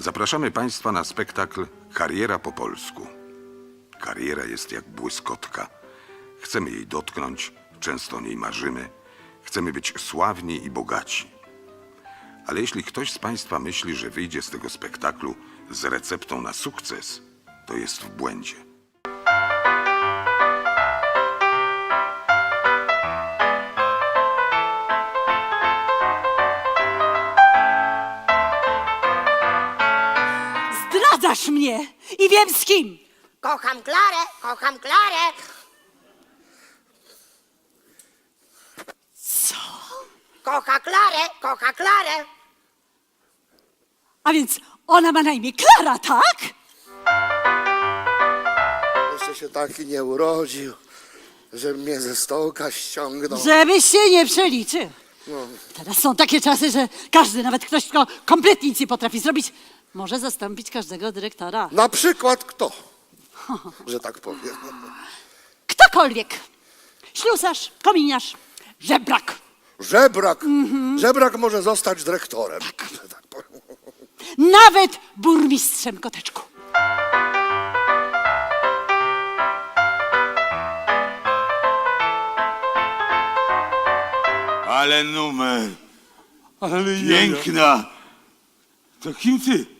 Zapraszamy Państwa na spektakl Kariera po polsku. Kariera jest jak błyskotka. Chcemy jej dotknąć, często o niej marzymy. Chcemy być sławni i bogaci. Ale jeśli ktoś z Państwa myśli, że wyjdzie z tego spektaklu z receptą na sukces, to jest w błędzie. Zdradzasz mnie i wiem z kim. Kocham Klarę, kocham Klarę. Co? Kocha Klarę, kocha Klarę. A więc ona ma na imię Klara, tak? Jeszcze się taki nie urodził, że mnie ze stołka ściągnął. Żebyś się nie przeliczył. Teraz są takie czasy, że każdy, nawet ktoś, kto kompletnie nic nie potrafi zrobić, może zastąpić każdego dyrektora. Na przykład kto? Że tak powiem. Ktokolwiek. Ślusarz, kominiarz, żebrak. Żebrak. Żebrak może zostać dyrektorem. Że tak powiem. Nawet burmistrzem koteczku. Ale numer. Ale Piękna. To kim ty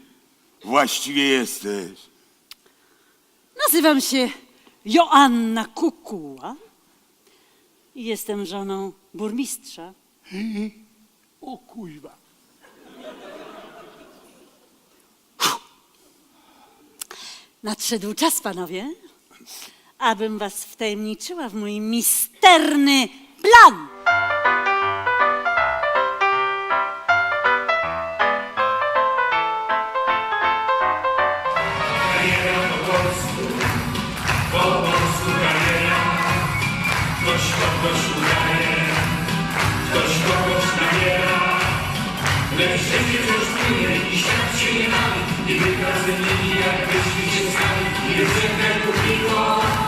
właściwie jesteś? Nazywam się Joanna Kukuła i jestem żoną burmistrza. O kuźwa. Nadszedł czas, panowie, abym was wtajemniczyła w mój misterny plan. Wciąż płynie i świat się nie bawi. Wykazy linii jak wyszli się stali. Jest jednak jest